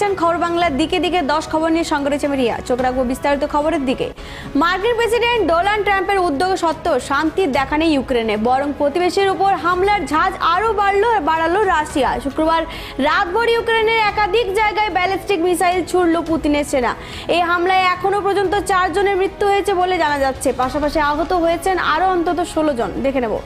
দেখছেন খবর বাংলার দিকে দিকে, দশ খবর নিয়ে সঙ্গে রয়েছে আমি রিয়া। চোখ রাখব বিস্তারিত খবরের দিকে। মার্কিন প্রেসিডেন্ট ডোনাল্ড ট্রাম্পের উদ্যোগ সত্ত্বেও শান্তির দেখা নেই ইউক্রেনে, বরং প্রতিবেশীর উপর হামলার ঝাঁজ আরও বাড়লো, বাড়ালো রাশিয়া। শুক্রবার রাতভর ইউক্রেনের একাধিক জায়গায় ব্যালিস্টিক মিসাইল ছুড়ল পুতিনের সেনা। এই হামলায় এখনও পর্যন্ত চারজনের মৃত্যু হয়েছে বলে জানা যাচ্ছে। পাশাপাশি আহত হয়েছেন আরও অন্তত ষোলো জন। দেখে নেব।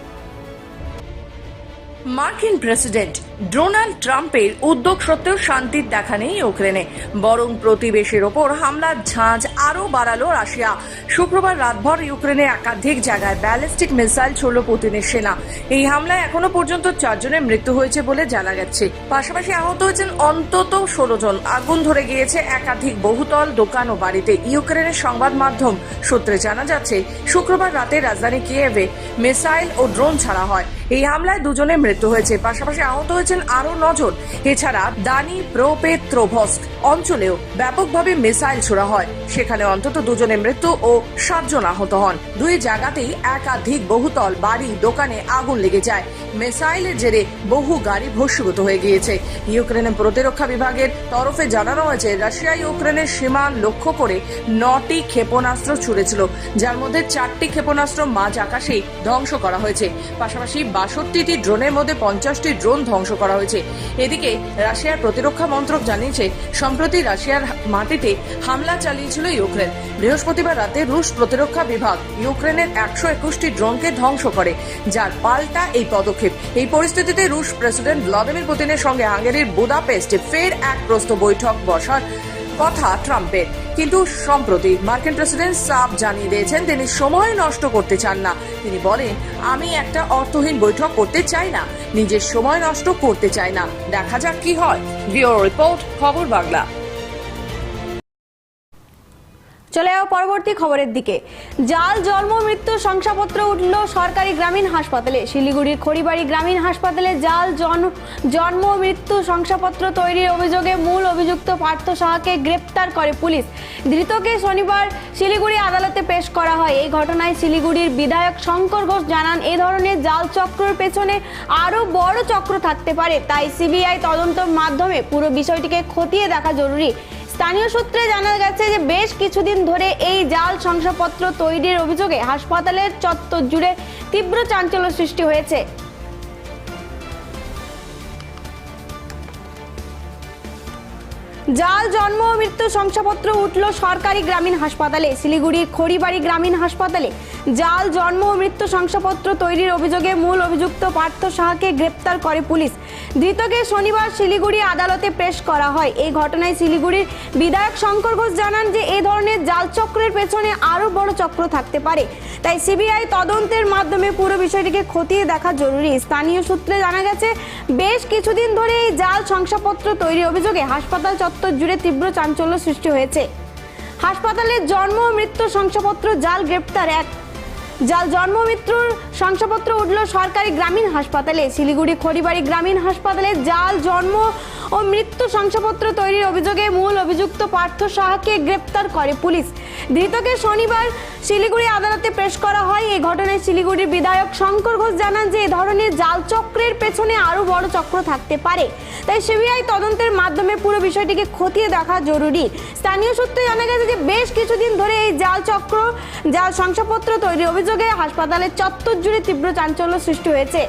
মার্কিন প্রেসিডেন্ট ডোনাল্ড ট্রাম্পের উদ্যোগ সত্ত্বেও শান্তির দেখা নেই ইউক্রেনে। বরং প্রতিবেশীর ওপর হামলার ঝাঁঝ আরও বাড়ালো রাশিয়া। শুক্রবার রাতভর ইউক্রেনে একাধিক জায়গায় ব্যালিস্টিক মিসাইল ছড়ল পুতিনের সেনা। এই হামলায় এখনও পর্যন্ত চারজনের মৃত্যু হয়েছে বলে জানা গেছে। পাশাপাশি আহত হয়েছেন অন্তত ষোলো জন। আগুন ধরে গিয়েছে একাধিক বহুতল দোকান ও বাড়িতে। ইউক্রেনের সংবাদ মাধ্যম সূত্রে জানা যাচ্ছে, শুক্রবার রাতে রাজধানী কিয়েভে মিসাইল ও ড্রোন ছাড়া হয়। এই হামলায় দুজনের মৃত্যু হয়েছে। পাশাপাশি আহত হয়েছেন আরও নজন। এছাড়া দানি প্রোপেত্রোভস্ক অঞ্চলেও ব্যাপকভাবে মিসাইল ছোড়া হয়। সেখানে অন্তত দুজনের মৃত্যু ও সাতজন আহত হন। দুই জায়গাতেই একাধিক বহুতল বাড়ি, দোকানে আগুন লেগে যায়। মিসাইলের জেরে বহু গাড়ি ভস্মীভূত হয়ে গিয়েছে। ইউক্রেনের প্রতিরক্ষা বিভাগের তরফে জানানো হয়েছে, রাশিয়া ইউক্রেনের সীমা লক্ষ্য করে নটি ক্ষেপণাস্ত্র ছুড়েছিল, যার মধ্যে চারটি ক্ষেপণাস্ত্র মাঝ আকাশেই ধ্বংস করা হয়েছে। পাশাপাশি বাষট্টিটি ড্রোনের মধ্যে পঞ্চাশটি ড্রোন ধ্বংস করা হয়েছে। এদিকে রাশিয়ার প্রতিরক্ষা মন্ত্রক জানিয়েছে, সম্প্রতি রাশিয়ার মাটিতে হামলা চালিয়েছিল ইউক্রেন। বৃহস্পতিবার রাতে রুশ প্রতিরক্ষা বিভাগ ইউক্রেনের একশো একুশটি ড্রোনকে ধ্বংস করে, যার পাল্টা এই পদক্ষেপ। এই পরিস্থিতিতে রুশ প্রেসিডেন্ট ভ্লাদিমির পুতিনের সঙ্গে হাঙ্গেরির বুদাপেস্টে ফের এক প্রস্ত বৈঠক বসার কথা ট্রাম্পের। কিন্তু সম্প্রতি মার্কিন প্রেসিডেন্ট সাফ জানিয়ে দিয়েছেন, তিনি সময় নষ্ট করতে চান না। তিনি বলেন, আমি একটা অর্থহীন বৈঠক করতে চাই না। নিজের সময় নষ্ট করতে চাই না। দেখা যাক কি হয়। ব্যুরো রিপোর্ট, খবর বাংলা। চলে যাও পরবর্তী খবরের দিকে। জাল, জন্ম, মৃত্যু, শংসাপত্র উঠল সরকারি গ্রামীণ হাসপাতালে। শিলিগুড়ির খড়িবাড়ি গ্রামীণ হাসপাতালে জাল, জন- জন্ম, মৃত্যু, শংসাপত্র তৈরির অভিযোগে মূল অভিযুক্ত পার্থ সাহাকে গ্রেপ্তার করে পুলিশ। ধৃতকে শনিবার শিলিগুড়ি আদালতে পেশ করা হয়। এই ঘটনায় শিলিগুড়ির বিধায়ক শঙ্কর ঘোষ জানান, এ ধরনের জাল চক্রের পেছনে আরও বড় চক্র থাকতে পারে। তাই সিবিআই তদন্তের মাধ্যমে পুরো বিষয়টিকে খতিয়ে দেখা জরুরি। স্থানীয় সূত্রে জানা গেছে যে বেশ কিছুদিন ধরে এই জাল শংসাপত্র তৈরির অভিযোগে হাসপাতালের চত্বর জুড়ে তীব্র চাঞ্চল্য সৃষ্টি হয়েছে। জাল, জন্ম ও মৃত্যু শংসাপত্র উঠল সরকারি গ্রামীণ হাসপাতালে। শিলিগুড়ির খড়িবাড়ি গ্রামীণ হাসপাতালে জাল, জন্ম ও মৃত্যু শংসাপত্র তৈরির অভিযোগে মূল অভিযুক্ত পার্থ সাহাকে গ্রেপ্তার করে পুলিশ। ধৃতকে শনিবার শিলিগুড়ি আদালতে পেশ করা হয়। এই ঘটনায় শিলিগুড়ির বিধায়ক শঙ্কর ঘোষ জানান যে এই ধরনের জাল চক্রের পেছনে আরও বড় চক্র থাকতে পারে। তাই সিবিআই তদন্তের মাধ্যমে পুরো বিষয়টিকে খতিয়ে দেখা জরুরি। স্থানীয় সূত্রে জানা গেছে, বেশ কিছুদিন ধরে এই জাল, শংসাপত্র তৈরির অভিযোগে হাসপাতাল চত্বর জুড়ে তীব্র চাঞ্চল্য সৃষ্টি হয়েছে। হাসপাতালে জন্ম মৃত্যু শংসাপত্র জাল গ্রেপ্তার এক জাল জন্ম মৃত্যুর শংসাপত্র উঠল সরকারি গ্রামীণ হাসপাতালে। শিলিগুড়ি খড়িবাড়ি গ্রামীণ হাসপাতালে জাল জন্ম ও মৃত্যু শংসাপত্র তৈরির অভিযোগে মূল অভিযুক্ত পার্থ সাহাকে গ্রেপ্তার করে পুলিশ। ধৃতকে শনিবার শিলিগুড়ি আদালতে পেশ করা হয়। এই ঘটনায় শিলিগুড়ির বিধায়ক শঙ্কর ঘোষ জানান যে, এ ধরনের জাল চক্রের পেছনে আরও বড় চক্র থাকতে পারে। তাই সিবিআই তদন্তের মাধ্যমে পুরো বিষয়টিকে খতিয়ে দেখা জরুরি। স্থানীয় সূত্রে জানা গেছে যে, বেশ কিছুদিন ধরে এই জাল চক্র, জাল শংসাপত্র তৈরির অভিযোগে হাসপাতালের চত্বর জুড়ে তীব্র চাঞ্চল্য সৃষ্টি হয়েছে।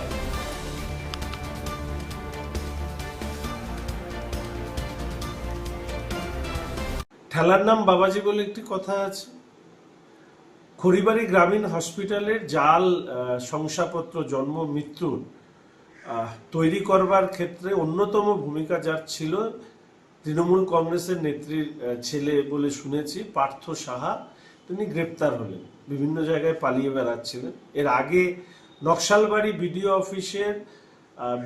ঠেলার নাম বাবাজি বলে একটি কথা আছে। খড়িবাড়ি গ্রামীণ হসপিটালের জাল শংসাপত্র, জন্ম মৃত্যুর তৈরি করবার ক্ষেত্রে অন্যতম ভূমিকা যার ছিল, তৃণমূল কংগ্রেসের নেত্রীর ছেলে বলে শুনেছি, পার্থ সাহা। তিনি গ্রেপ্তার হলেন। বিভিন্ন জায়গায় পালিয়ে বেড়াচ্ছিলেন। এর আগে নকশালবাড়ি বিডিও অফিসের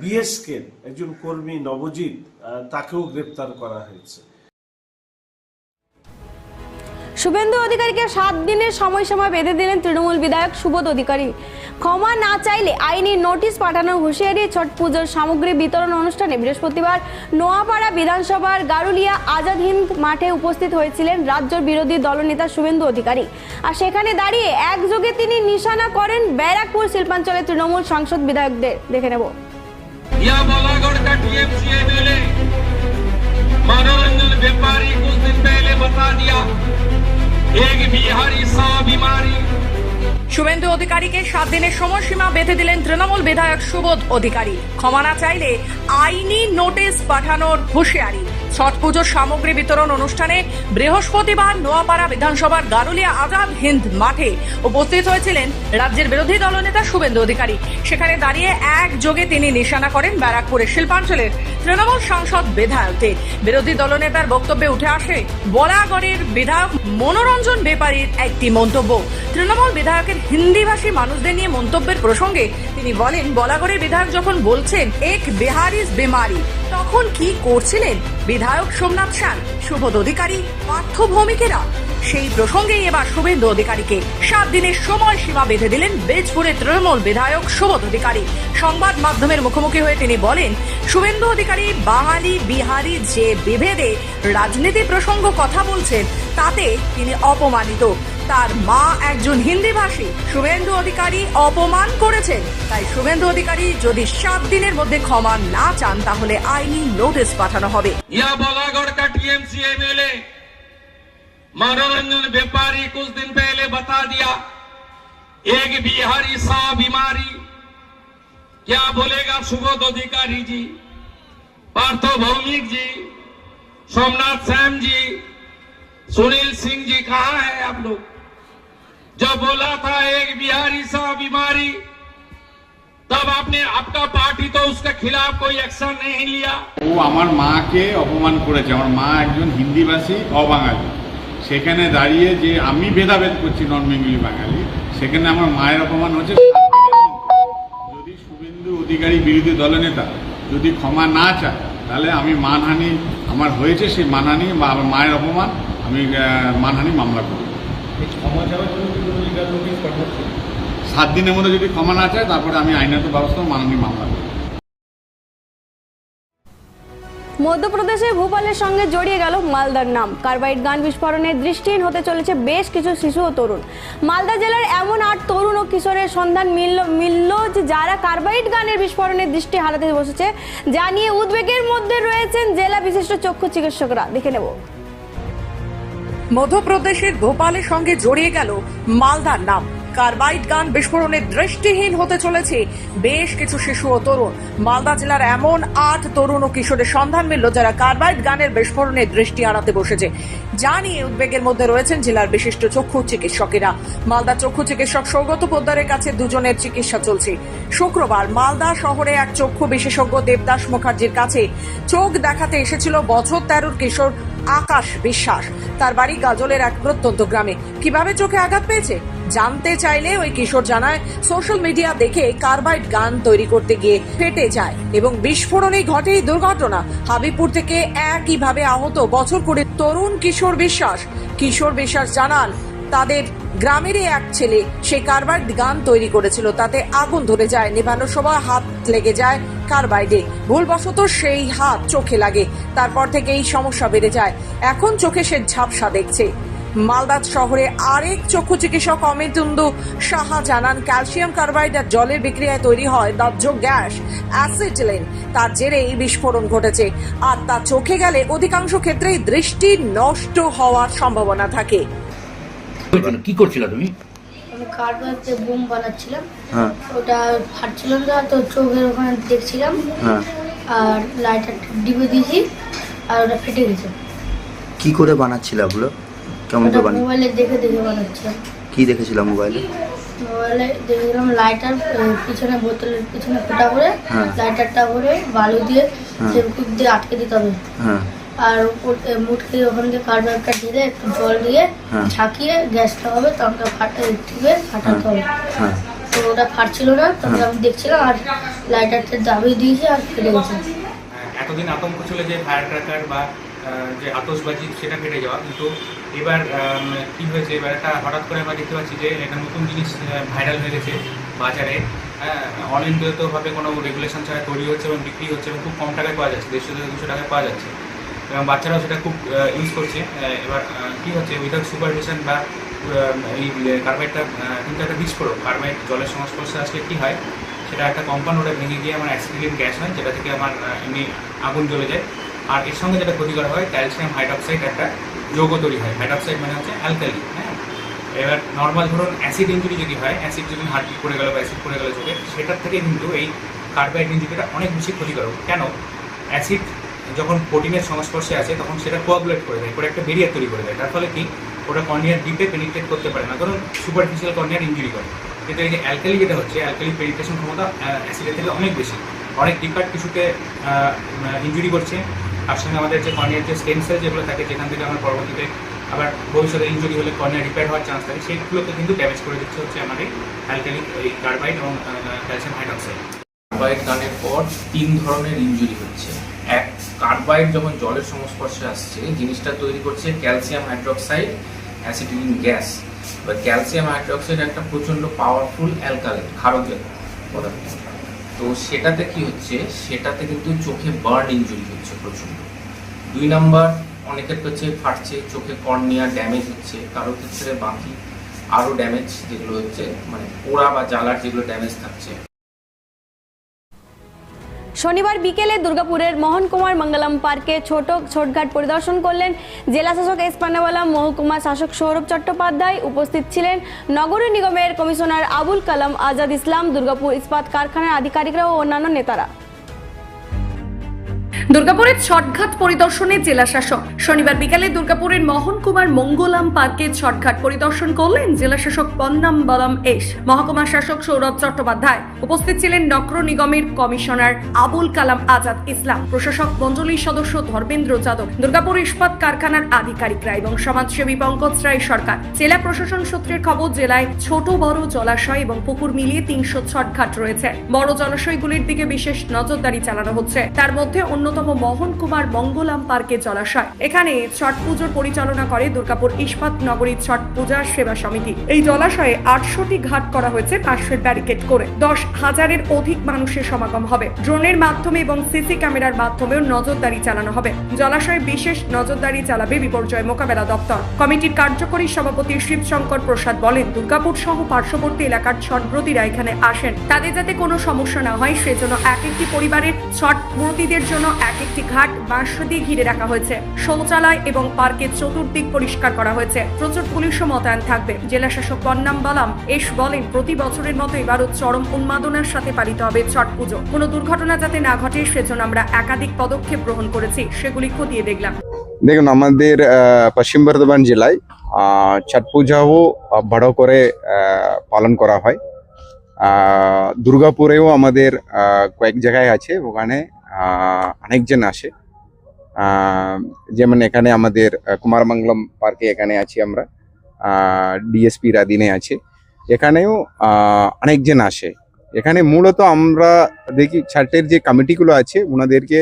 বিএসকে একজন কর্মী নবজিৎ তাকেও গ্রেপ্তার করা হয়েছে। শুভেন্দু অধিকারীকে সাত দিনের সময়সীমা বেঁধে দিলেন তৃণমূল বিধায়ক সুবোধ অধিকারী। ক্ষমা না চাইলে আইনি নোটিশ পাঠানোর হুঁশিয়ারি ছট পুজোর সামগ্রী বিতরণ অনুষ্ঠানে বৃহস্পতিবার নোয়াপাড়া বিধানসভার গারুলিয়া আজাদ হিন্দ মাঠে উপস্থিত হয়েছিলেন রাজ্যের বিরোধী দলনেতা শুভেন্দু অধিকারী আর সেখানে দাঁড়িয়ে একযোগে তিনি নিশানা করেন ব্যারাকপুর শিল্পাঞ্চলের তৃণমূল সংসদ বিধায়কদের দেখে নেব या बालागढ़ का टीएमसी एमएलए मनोरंजन व्यापारी कुछ दिन पहले बता दिया एक बिहारी सौ बीमारी শুভেন্দু অধিকারীকে সাত দিনের সময়সীমা বেঁধে দিলেন তৃণমূল বিধায়ক সুবোধ অধিকারী। ক্ষমা না চাইলে আইনি নোটিশ পাঠানোর হুঁশিয়ারি। ছট পুজোর সামগ্রী বিতরণ অনুষ্ঠানে বৃহস্পতিবার নোয়াপাড়া বিধানসভার গারুলিয়া আজাদ হিন্দ মাঠে উপস্থিত হয়েছিলেন রাজ্যের বিরোধী দলনেতা শুভেন্দু অধিকারী। সেখানে দাঁড়িয়ে একযোগে তিনি নিশানা করেন ব্যারাকপুরের শিল্পাঞ্চলের তৃণমূল সাংসদ বিধায়কদের বিরোধী দলনেতার বক্তব্যে উঠে আসে বলাগড়ের বিধায়ক মনোরঞ্জন বেপারীর একটি মন্তব্য। তৃণমূল বিধায়কের হিন্দিভাষী মানুষদের নিয়ে মন্তব্যের প্রসঙ্গে তিনি বলেন, বলাগড়ের বিধায়ক যখন বলছেন, এক বেহারিস বেমারি। তখন কি করছিলেন? বিধায়ক সোমনাথ সেন, সুবোধ অধিকারী পার্থ ভৌমিকেরা সেই প্রসঙ্গেই এবার শুভেন্দু অধিকারীকে সাত দিনের সময় সীমা বেঁধে দিলেন বেজপুরের তৃণমূল বিধায়ক সুবোধ অধিকারী। সংবাদ মাধ্যমের মুখোমুখি হয়ে তিনি বলেন, শুভেন্দু অধিকারী বাঙালি, বিহারি যে বিভেদে রাজনীতি প্রসঙ্গ কথা বলছেন, তাতে তিনি অপমানিত। তার মা একজন হিন্দি ভাষী শুভেন্দু অধিকারী অপমান করেছেন তাই শুভেন্দু অধিকারী যদি সাত দিনের মধ্যে ক্ষমা না চান তাহলে আইনি নোটিশ পাঠানো হবে यह बोलागढ़ का टीएमसी एमएलए मनोरंजन व्यापारी कुछ दिन पहले बता दिया एक बिहारी सौ बीमारी क्या बोलेगा सुबोध अधिकारी जी पार्थो भौमिक जी सोमनाथ सैम जी सुनील सिंह जी कहाँ है आप लोग जो बोला था एक बिहारी सौ बीमारी तब आपने आपका पार्टी तो उसके खिलाफ कोई एक्शन नहीं लिया ও আমার মাকে অপমান করেছে আমার মা একজন হিন্দিভাষী অবাঙালি সেখানে দাঁড়িয়ে যে আমি ভেদাভেদ করছি নন বেঙ্গলি বাঙালি সেখানে আমার মায়ের অপমান হচ্ছে সাত দিনের মধ্যে। যদি শুভেন্দু অধিকারী বিরোধী দলনেতা যদি ক্ষমা না চায় তাহলে আমি মানহানি আমার হয়েছে সেই মানহানি বা আমার মায়ের অপমান আমি আহ, মানহানি মামলা করব সাত দিনের মধ্যে যদি ক্ষমা না চায় তারপরে আমি আইনত ব্যবস্থা মানহানি মামলা করব। মধ্যপ্রদেশের ভোপালের সঙ্গে জড়িয়ে গেল মালদার নাম। কার্বাইড গান বিস্ফোরণে দৃষ্টিহীন হতে চলেছে বেশ কিছু শিশু ও তরুণ। মালদা জেলার এমন আট তরুণ ও কিশোরের সন্ধান মিলল মিলল যে যারা কার্বাইড গানের বিস্ফোরণে দৃষ্টি হারাতে বসেছে যা নিয়ে উদ্বেগের মধ্যে রয়েছেন জেলা বিশিষ্ট চক্ষু চিকিৎসকরা। দেখে নেব। মধ্যপ্রদেশের ভোপালের সঙ্গে জড়িয়ে গেল মালদার নাম। কার্বাইড গান বিস্ফোরণে দৃষ্টিহীন হতে চলেছে বেশ কিছু শিশু ও তরুণ। মালদা জেলার এমন আট তরুণ ও কিশোরের সন্ধান মিলল যারা কার্বাইড গানের বিস্ফোরণে দৃষ্টি হারাতে বসেছে। যা নিয়ে উদ্বেগের মধ্যে রয়েছেন জেলার বিশিষ্ট চক্ষু চিকিৎসকেরা। মালদা চক্ষু চিকিৎসক সৌগত পোদ্দারের কাছে দুজনের চিকিৎসা চলছে। শুক্রবার মালদা শহরে এক চক্ষু বিশেষজ্ঞ দেবদাস মুখার্জির কাছে চোখ দেখাতে এসেছিল বছর তেরোর কিশোর আকাশ বিশ্বাস। তার বাড়ি গাজলের এক প্রত্যন্ত গ্রামে। কীভাবে চোখে আঘাত পেয়েছে? জানতে চাইলে ওই কিশোর জানায়, সোশ্যাল মিডিয়া দেখে কার্বাইড গান তৈরি করতে গিয়ে ফেটে যায় এবং বিস্ফোরণেই ঘটে দুর্ঘটনা। হাবিবপুর থেকে একইভাবে আহত বছর করে তরুণ কিশোর বিশ্বাস। কিশোর বিশ্বাস জানান, তাদের গ্রামেরই এক ছেলে, সে কার্বাইড গান তৈরি করেছিল, তাতে আগুন ধরে যায় নেভানোর সময় হাত লেগে যায় কার্বাইডে। ভুলবশত সেই হাত চোখে লাগে, তারপর থেকে এই সমস্যা বেড়ে যায়। এখন চোখে সে ঝাপসা দেখছে। মালদা শহরে আরেক চক্ষু চিকিৎসক অমিতুন্দু সাহা জানান ক্যালসিয়াম কার্বাইড আর জলের বিক্রিয়ায় তৈরি হয় দাহ্য গ্যাস অ্যাসিটিলিন। তার জেরে এই বিস্ফোরণ ঘটেছে। আর তা চোখে গেলে অধিকাংশ ক্ষেত্রেই দৃষ্টি নষ্ট হওয়ার সম্ভাবনা থাকে। কি করছিল তুমি? আমি কার্বাইতে বোম বানাচ্ছিলাম। হ্যাঁ। ওটা ফাটছিল না তো চোখের ওখানে দেখছিলাম। হ্যাঁ। আর লাইটার ডিবে দিয়েছি আর ওটা ফেটে গেছে। কি করে বানাচ্ছিল ওগুলো? কেমন ওটা করে বানিয়ে মোবাইলে দেখে দেখে বানাচ্ছিলাম কি দেখেছিলাম মোবাইলে মোবাইলে দেখেছিলাম লাইটার পিছনে বোতলের পিছনে ফোটা করে হ্যাঁ। লাইটারটা করে বালু দিয়ে হ্যাঁ। দিয়ে আটকে দিতে হবে। হ্যাঁ। আর উপর মুটকে ওখান থেকে কার্বাইডটা ঢেলে একটু জল দিয়ে হ্যাঁ। ঝাঁকিয়ে গ্যাসটা হবে তখন ফাটা টিপে ফাটাতে হবে। হ্যাঁ। তো ওটা ফাটছিল না তখন আমি দেখছিলাম আর লাইটারটা দাবিয়ে দিয়েছি আর ফেটে গেছে। এতদিন আতঙ্ক ছিল যে ফায়ার ক্র্যাকার বা যে আতসবাজি সেটা ফেটে যাওয়া কিন্তু এবার কি হয়েছে? এবার একটা হঠাৎ করে আমরা দেখতে পাচ্ছি যে একটা নতুন জিনিস ভাইরাল হয়ে গেছে বাজারে। হ্যাঁ, অনিয়ন্ত্রিতভাবে কোনো রেগুলেশন ছাড়া তৈরি হচ্ছে এবং বিক্রি হচ্ছে এবং খুব কম টাকায় পাওয়া যাচ্ছে দেড়শো থেকে দুশো টাকায় পাওয়া যাচ্ছে। এবং বাচ্চারাও সেটা খুব ইউজ করছে। এবার কী হচ্ছে? উইদাউট সুপারভিশন বা এই কার্বাইডটা কিন্তু একটা বিস্ফোরক কার্বাইড জলের সংস্পর্শে আসলে কী হয়? সেটা একটা কম্পাউন্ড ওটা ভেঙে গিয়ে আমার অ্যাক্সিডেন্ট গ্যাস হয় যেটা থেকে আমার এমনি আগুন জ্বলে যায়। আর এর সঙ্গে যেটা ক্ষতি করা হয় ক্যালসিয়াম হাইড্রক্সাইড একটা যৌগ তৈরি হয় হাইড্রক্সাইড মানে হচ্ছে অ্যালকালি হ্যাঁ? এবার নর্মাল ধরুন অ্যাসিড ইঞ্জুরি যদি হয় অ্যাসিড যদি হার্ট পড়ে গেল বা অ্যাসিড পড়ে গেল চোখে, সেটার থেকে কিন্তু এই কার্বাইড ইঞ্জুরিটা অনেক বেশি ক্ষতিকারক। কেন? অ্যাসিড যখন প্রোটিনের সংস্পর্শে আছে তখন সেটা কোয়াগুলেট করে দেয়, করে একটা বেরিয়ার তৈরি করে দেয়। তার ফলে কি? ওটা কর্নিয়ার ডিপে পেনিট্রেট করতে পারে না। ধরুন সুপারফিশিয়াল কর্নিয়ার ইঞ্জুরি করে। কিন্তু এই যে অ্যালকালি যেটা হচ্ছে অ্যালকালি পেনিট্রেশন ক্ষমতা অ্যাসিডের থেকে অনেক বেশি। অনেক ডিপার টিস্যুকে ইঞ্জুরি করছে। তার সঙ্গে আমাদের যে কর্নিয়ার যে স্টেম সেল যেগুলো থাকে, যেখান থেকে আমরা পরবর্তীতে আবার ভবিষ্যতে ইঞ্জুরি হলে কর্নিয়া রিপেয়ার হওয়ার চান্স থাকে, সেইগুলোকে কিন্তু ড্যামেজ করে দিচ্ছে হচ্ছে আমাদের এই অ্যালকালি এই কার্বাইড এবং ক্যালসিয়াম হাইড্রক্সাইড কার্বাইড গানের পর তিন ধরনের ইঞ্জুরি হচ্ছে। এক কার্বাইড যখন জলের সংস্পর্শে আসছে, জিনিসটা তৈরি করছে ক্যালসিয়াম হাইড্রক্সাইড অ্যাসিটিলিন গ্যাস বা ক্যালসিয়াম হাইড্রক্সাইড একটা প্রচণ্ড পাওয়ারফুল অ্যালকালাইন ক্ষারকীয় পদার্থ। তো সেটাতে কি হচ্ছে? সেটাতে কিন্তু চোখে বার্ন ইনজুরি হচ্ছে প্রচণ্ড। দুই নাম্বার অনেকের হচ্ছে ফাটছে, চোখে কর্নিয়া ড্যামেজ হচ্ছে, কারও ক্ষেত্রে বাকি আরও ড্যামেজ যেগুলো হচ্ছে মানে পোড়া বা জ্বালার যেগুলো ড্যামেজ থাকছে। শনিবার বিকেলে দুর্গাপুরের মোহন কুমার মঙ্গলম পার্কে ছোট ছোটঘাট পরিদর্শন করলেন জেলা শাসক এস পান্নাওয়ালা মহকুমা শাসক সৌরভ চট্টোপাধ্যায় উপস্থিত ছিলেন নগরী নিগমের কমিশনার আবুল কালাম আজাদ ইসলাম, দুর্গাপুর ইস্পাত কারখানার আধিকারিকরা ও অন্যান্য নেতারা। দুর্গাপুরের ছটঘাট পরিদর্শনে জেলা শাসক। শনিবার বিকালে দুর্গাপুরের মোহন কুমার মঙ্গলাম পার্কে ছটঘাট পরিদর্শন করলেন জেলা শাসক পন্নাম বলম এস। মহকুমা শাসক সৌরভ চট্টোপাধ্যায়। উপস্থিত ছিলেন নগর নিগমের কমিশনার আবুল কালাম আজাদ ইসলাম, প্রশাসক মন্ডলীর সদস্য ধর্মেন্দ্র যাদব, দুর্গাপুর ইস্পাত কারখানার আধিকারিকরা এবং সমাজসেবী পঙ্কজ রায় সরকার। জেলা প্রশাসন সূত্রের খবর, জেলায় ছোট, বড় জলাশয় এবং পুকুর মিলিয়ে তিনশো ছটঘাট রয়েছে। বড় জলাশয়গুলির দিকে বিশেষ নজরদারি চালানো হচ্ছে। তার মধ্যে অন্যতম মোহন কুমার মঙ্গলাম পার্কে জলাশয়। এখানে ছট পুজোর পরিচালনা করে দুর্গাপুর ইস্পাত নগরী ছট পূজার সেবা সমিতি। এই জলাশয়ে আটশোটি ঘাট করা হয়েছে পাঁচশোর ব্যারিকেড করে। দশ হাজারের অধিক মানুষের সমাগম হবে। ড্রোনের মাধ্যমে এবং সিসি ক্যামেরার মাধ্যমেও নজরদারি চালানো হবে। জলাশয়ে বিশেষ নজরদারি চালাবে বিপর্যয় মোকাবেলা দপ্তর। কমিটির কার্যকরী সভাপতি শিবশঙ্কর প্রসাদ বলেন, দুর্গাপুর সহ পার্শ্ববর্তী এলাকার ছটব্রতীরা এখানে আসেন। তাদের যাতে কোনো সমস্যা না হয়, সেজন্য এক একটি পরিবারের ছটব্রতীদের জন্য এক একটি ঘাট বাঁশ দিয়ে ঘিরে রাখা হয়েছে। শৌচালয় এবং পার্কের চতুর্দিক পরিষ্কার করা হয়েছে। প্রচুর পুলিশও মোতায়েন থাকবে। জেলা শাসক পন্নাম বালাম এস বলেন, প্রতি বছরের মতো এবারও চরম উন্মাদনার সাথে পালিত হবে ছট পুজো। কোনো দুর্ঘটনা যাতে না ঘটে, সেজন্য আমরা একাধিক পদক্ষেপ গ্রহণ করেছি। সেগুলি খতিয়ে দেখলাম। দেখুন, আমাদের পশ্চিম বর্ধমান জেলায় ছট পূজাও বড় করে পালন করা হয়। দুর্গাপুরেও আমাদের কয়েক জায়গায় আছে। ওখানে অনেকজন আসে। যেমন এখানে আমাদের কুমারমঙ্গলম পার্কে এখানে আছি আমরা। ডিএসপির অধীনে আছে। এখানেও অনেকজন আসে। এখানে মূলত আমরা দেখি, ছাটের যে কমিটিগুলো আছে ওনাদেরকে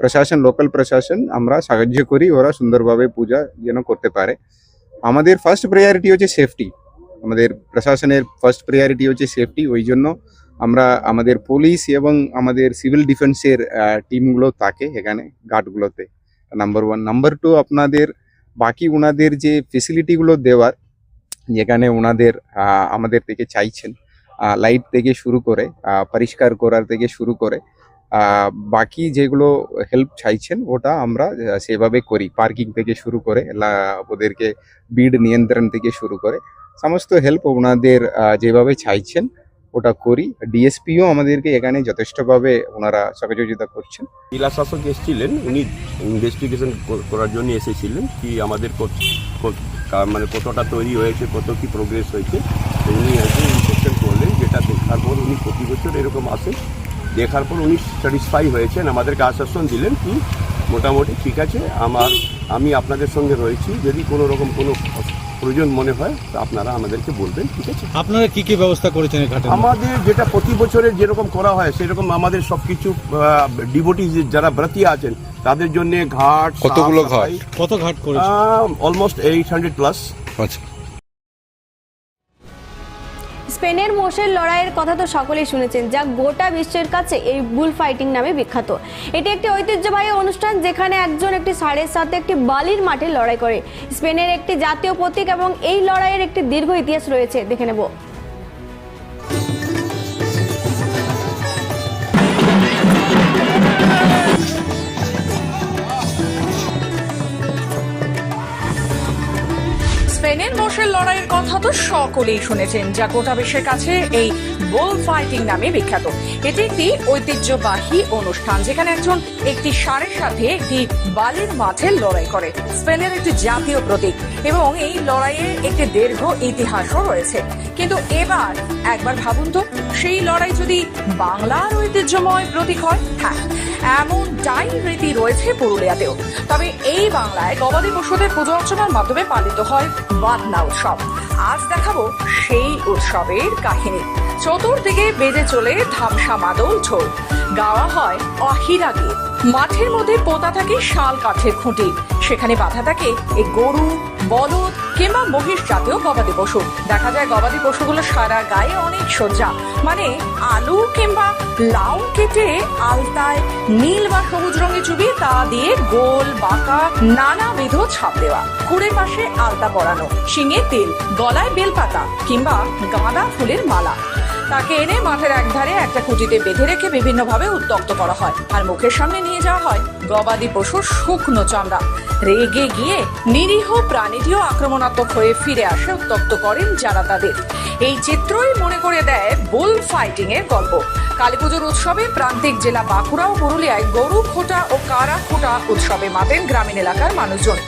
প্রশাসন, লোকাল প্রশাসন, আমরা সাহায্য করি, ওরা সুন্দরভাবে পূজা যেন করতে পারে। আমাদের ফার্স্ট প্রায়োরিটি হচ্ছে সেফটি আমাদের প্রশাসনের ফার্স্ট প্রায়োরিটি হচ্ছে সেফটি ওই জন্য আমরা আমাদের পুলিশ এবং আমাদের সিভিল ডিফেন্সের টিমগুলো থাকে এখানে গার্ডগুলোতে নাম্বার ওয়ান নাম্বার টু আপনাদের বাকি ওনাদের যে ফেসিলিটিগুলো দেওয়ার, যেখানে ওনাদের আমাদের থেকে চাইছেন লাইট থেকে শুরু করে পরিষ্কার করার থেকে শুরু করে বাকি যেগুলো হেল্প চাইছেন, ওটা আমরা সেভাবে করি। পার্কিং থেকে শুরু করে ওদেরকে বিড নিয়ন্ত্রণ থেকে শুরু করে, সমস্ত হেল্প ওনাদের যেভাবে চাইছেন ওটা করি। ডিএসপিও আমাদেরকে এখানে যথেষ্টভাবে ওনারা সহযোগিতা করছেন। জেলা শাসক এসেছিলেন। উনি ইনভেস্টিগেশন করার জন্য এসেছিলেন কি আমাদের মানে কতটা তৈরি হয়েছে, কত কি প্রোগ্রেস হয়েছে। উনি এসে ইনস্পেকশন করলেন, যেটা দেখার পর উনি প্রতি বছর এরকম আসেন। দেখার পর উনি স্যাটিসফাই হয়েছেন আমাদেরকে আশ্বাসন দিলেন কি মোটামুটি ঠিক আছে আমার আমি আপনাদের সঙ্গে রয়েছি যদি কোনো রকম কোনো প্রয়োজন মনে হয় তো আপনারা আমাদেরকে বলবেন ঠিক আছে? আপনারা কি কি ব্যবস্থা করেছেন? আমাদের যেটা প্রতি বছরের যেরকম করা হয় সেরকম আমাদের সবকিছু ডিভোটি যারা ব্রতী আছেন তাদের জন্য ঘাট কতগুলো ঘাট? কত ঘাট করেছে অলমোস্ট এইট হান্ড্রেড প্লাস আচ্ছা। স্পেনের মোষের লড়াইয়ের কথা তো সকলেই শুনেছেন, যা গোটা বিশ্বের কাছে এই বুল ফাইটিং নামে বিখ্যাত। এটি একটি ঐতিহ্যবাহী অনুষ্ঠান যেখানে একজন একটি ষাঁড়ের সাথে একটি বালির মাঠে লড়াই করে। স্পেনের একটি জাতীয় প্রতীক এবং এই লড়াইয়ের একটি দীর্ঘ ইতিহাস রয়েছে, দেখে নেব। লড়াইয়ের কথা তো সকলেই শুনেছেন, যা গোটা বিশ্বের কাছে এই বুল ফাইটিং নামে বিখ্যাত। এটি একটি ঐতিহ্যবাহী অনুষ্ঠান, যেখানে একজন একটি সারের সাথে একটি বালির মাঠে লড়াই করে। স্পেনের একটি জাতীয় প্রতীক এবং এই লড়াইয়ে একটি দীর্ঘ ইতিহাসও রয়েছে। কিন্তু এবার, একবার ভাবুন তো, সেই লড়াই যদি বাংলার ঐতিহ্যময় প্রতীক হয় হ্যাঁ এমনটাই রীতি রয়েছে পুরুলিয়াতেও। তবে এই বাংলায় গবাদি পশুদের পুজো অর্চনার মাধ্যমে পালিত হয় বাদনা উৎসব। আজ দেখাবো সেই উৎসবের কাহিনী। চতুর্দিকে বেজে চলে ধামসা মাদল ঝোল। গাওয়া হয় অহিরা গীত। মাঠের মধ্যে পোতা থাকে শাল কাঠের খুঁটি। সেখানে বাঁধা থাকে এ গরু, বলদ কিংবা মহিষ জাতীয় গবাদি পশু। দেখা যায় গবাদি পশুগুলো সারা গায়ে অনেক সজ্জা মানে আলু কিংবা লাউ কেটে আলতায় নীল বা সবুজ রঙে চুবিয়ে তা দিয়ে গোল, বাঁকা নানা নানাবিধ ছাপ দেওয়া। কুড়ের পাশে আলতা পরানো। শিঙে তেল, গলায় বেলপাতা কিংবা গাঁদা ফুলের মালা। তাকে এনে মাঠের একধারে একটা কুটিতে বেঁধে রেখে বিভিন্নভাবে উত্তক্ত করা হয় আর মুখের সামনে নিয়ে যাওয়া হয় গবাদি পশুর শুকনো চামড়া। রেগে গিয়ে নিরীহ প্রাণীটিও আক্রমণাত্মক হয়ে ফিরে আসে উত্তক্ত করেন যারা তাদের। এই চিত্রই মনে করে দেয় বুল ফাইটিং এর গল্প। কালীপুজোর উৎসবে প্রান্তিক জেলা বাঁকুড়া ও পুরুলিয়ায় গরু খোটা ও কারা খোটা উৎসবে মাতেন গ্রামীণ এলাকার মানুষজন।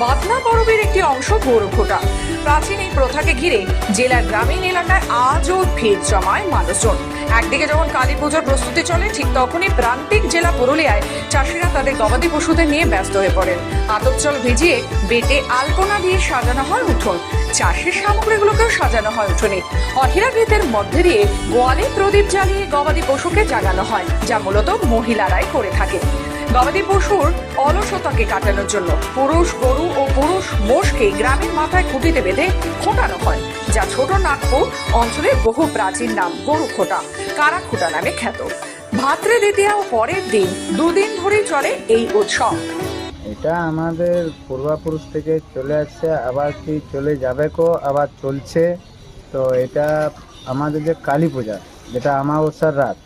বাদনা পরবের একটি অংশ গরু খোটা প্রাচীন এই প্রথাকে ঘিরে জেলার গ্রামীণ এলাকায় আজও ভিড় জমায় মানুষজন। একদিকে যখন কালী পুজোর প্রস্তুতি চলে, ঠিক তখনই প্রান্তিক জেলা পুরুলিয়ায় চাষিরা তাদের গবাদি পশুদের নিয়ে ব্যস্ত হয়ে পড়েন। আতপ জল ভিজিয়ে বেটে আলপনা দিয়ে সাজানো হয় উঠোন। চাষের সামগ্রীগুলোকেও সাজানো হয় উঠোনে। অহিরা ভীতের মধ্যে দিয়ে গোয়ালে প্রদীপ জ্বালিয়ে গবাদি পশুকে জাগানো হয়, যা মূলত মহিলারাই করে থাকে গবাদি পশুর অলসতাকে কাটানোর জন্য পুরুষ গরু ও পুরুষ মোষকে গ্রামের মাথায় খুঁটিতে বেঁধে খোটানো হয়, যা ছোট নাগপুর অঞ্চলের বহু প্রাচীন নাম গরু খোটা, কারা খোটা নামে খ্যাত। ভাদ্রে দ্বিতীয়া ও পরের দিন দুদিন ধরে চলে এই উৎসব। এটা আমাদের পূর্বাপুরুষ থেকে চলে আসছে, আবার কি চলে যাবে কো, আবার চলছে। তো এটা আমাদের যে কালী পূজা, যেটা আমাবস্যার রাত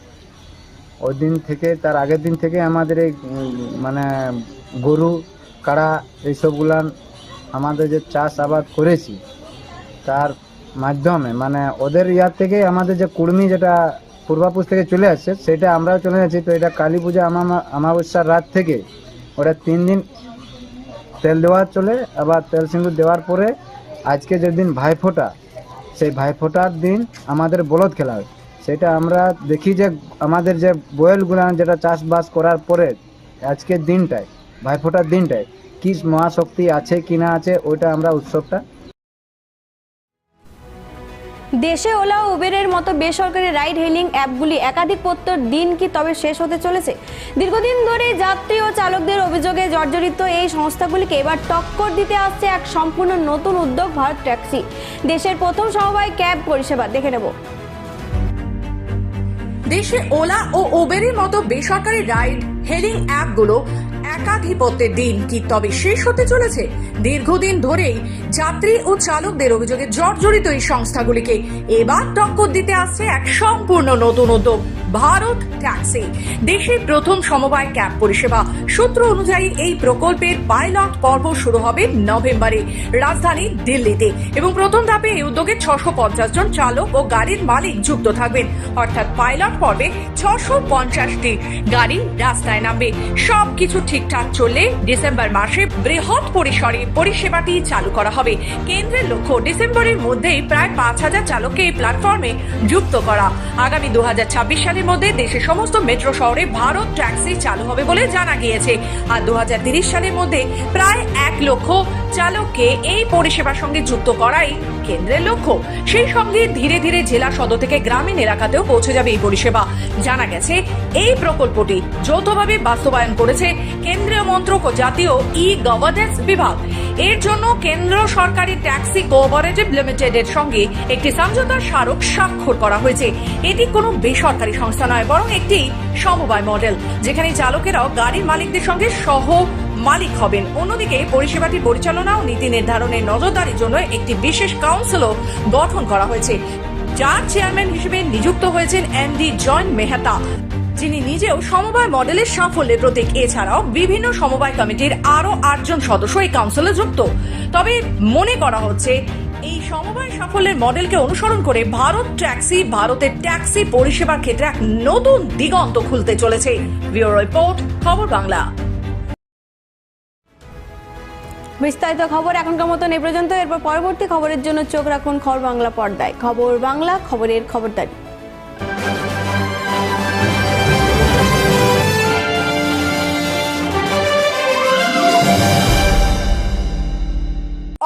ওই দিন থেকে, তার আগের দিন থেকে আমাদের এই মানে গরু, কাড়া এইসবগুলান আমাদের যে চাষ আবাদ করেছি, তার মাধ্যমে মানে ওদের ইয়ার থেকে আমাদের যে কুর্মি যেটা পূর্বাপুরুষ থেকে চলে আসছে, সেটা আমরাও চলে যাচ্ছি। তো এটা কালী পূজা আমা আমাবস্যার রাত থেকে ওটা তিন দিন তেল দেওয়া চলে, আবার তেল সিঁদুর দেওয়ার পরে আজকে যেদিন ভাইফোঁটা, সেই ভাইফোঁটার দিন আমাদের বলদ খেলা হয়। সেটা আমরা দেখি যে আমাদের যে বয়েলগুলো যেটা চাষবাস করার পরে আজকের দিনটায়, ভাইফোঁটার দিনটায়, কি মহাশক্তি আছে কি না আছে, ওইটা আমরা উৎসবটা দেশে ওলা উবেরের মতো বেসরকারি রাইড হেলিং অ্যাপগুলি একাধিক পত্তর দিন কি তবে শেষ হতে চলেছে? দীর্ঘদিন ধরে যাত্রী ও চালকদের অভিযোগে জর্জরিত এই সংস্থাগুলিকে এবার টক্কর দিতে আসছে এক সম্পূর্ণ নতুন উদ্যোগ ভারত ট্যাক্সি। দেশের প্রথম সমবায় ক্যাব পরিষেবা, দেখে নেব। দেশে ওলা ও উবেরের মতো বেসরকারি রাইড হেলিং অ্যাপগুলো একাধিপত্যের দিন কি তবে শেষ হতে চলেছে? দীর্ঘদিন ধরেই যাত্রী ও চালকদের অভিযোগে জর্জরিত এই সংস্থাগুলিকে এবার টক্কর দিতে আসছে এক সম্পূর্ণ নতুন উদ্যোগ, ভারত ট্যাক্সি। দেশের প্রথম সমবায় ক্যাব পরিষেবা সূত্র অনুযায়ী এই প্রকল্পের পাইলট পর্ব শুরু হবে নভেম্বরে, রাজধানী দিল্লিতে। এবং প্রথম ধাপে এই উদ্যোগে ছশো পঞ্চাশ জন চালক ও গাড়ির মালিক যুক্ত থাকবেন। অর্থাৎ পাইলট পর্বে ছশো পঞ্চাশটি গাড়ি রাস্তায় নামবে। সবকিছু ঠিকঠাক চললে ডিসেম্বর মাসে বৃহৎ পরিসরে পরিষেবাটি চালু করা হবে। কেন্দ্রের লক্ষ্য ডিসেম্বরের মধ্যেই প্রায় পাঁচ হাজার চালককে এই প্ল্যাটফর্মে যুক্ত করা। আগামী দু হাজার ছাব্বিশ সালের মধ্যে দেশের সমস্ত মেট্রো শহরে ভারত ট্যাক্সি চালু হবে বলে জানা গিয়েছে। আর দু সালের মধ্যে প্রায় এক লক্ষ চালককে এই পরিষেবার সঙ্গে যুক্ত করাই কেন্দ্রের লক্ষ্য। সেই সঙ্গে ধীরে ধীরে জেলা সদর থেকে গ্রামীণ এলাকাতেও পৌঁছে যাবে এই পরিষেবা। জানা গেছে, এই প্রকল্পটি যৌথভাবে বাস্তবায়ন করেছে কেন্দ্রীয় মন্ত্রক ও জাতীয় ই গভর্নেন্স বিভাগ। এর জন্য কেন্দ্র সরকারি ট্যাক্সি কোঅপারেটিভ লিমিটেডের সঙ্গে একটি সমঝোতার স্মারক স্বাক্ষর করা হয়েছে। এটি কোনো বেসরকারি সংস্থা নয়, বরং একটি সমবায় মডেল, যেখানে চালকেরাও গাড়ির মালিকদের সঙ্গে সহ মালিক হবেন। অন্যদিকে পরিষেবাটি পরিচালনা ও নীতি নির্ধারণের নজরদারির জন্য একটি বিশেষ কাউন্সিলও গঠন করা হয়েছে। যার চেয়ারম্যান হিসেবে নিযুক্ত হয়েছেন এমডি জয়েন্ট মেহতা। যিনি নিজেও সমবায় মডেলের সাফল্যের প্রতীক। এছাড়াও বিভিন্ন সমবায় কমিটির আরও আটজন সদস্য এই কাউন্সিলে যুক্ত। তবে মনে করা হচ্ছে, এই সমবায় সাফল্যের মডেলকে অনুসরণ করে ভারত ট্যাক্সি ভারতের ট্যাক্সি পরিষেবার ক্ষেত্রে এক নতুন দিগন্ত খুলতে চলেছে। ব্যুরো রিপোর্ট, খবর বাংলা। বিস্তারিত খবর এখনকার মতন এই পর্যন্ত। এরপর পরবর্তী খবরের জন্য চোখ রাখুন খবর বাংলা পর্দায়। খবর বাংলা, খবরের খবরদারি।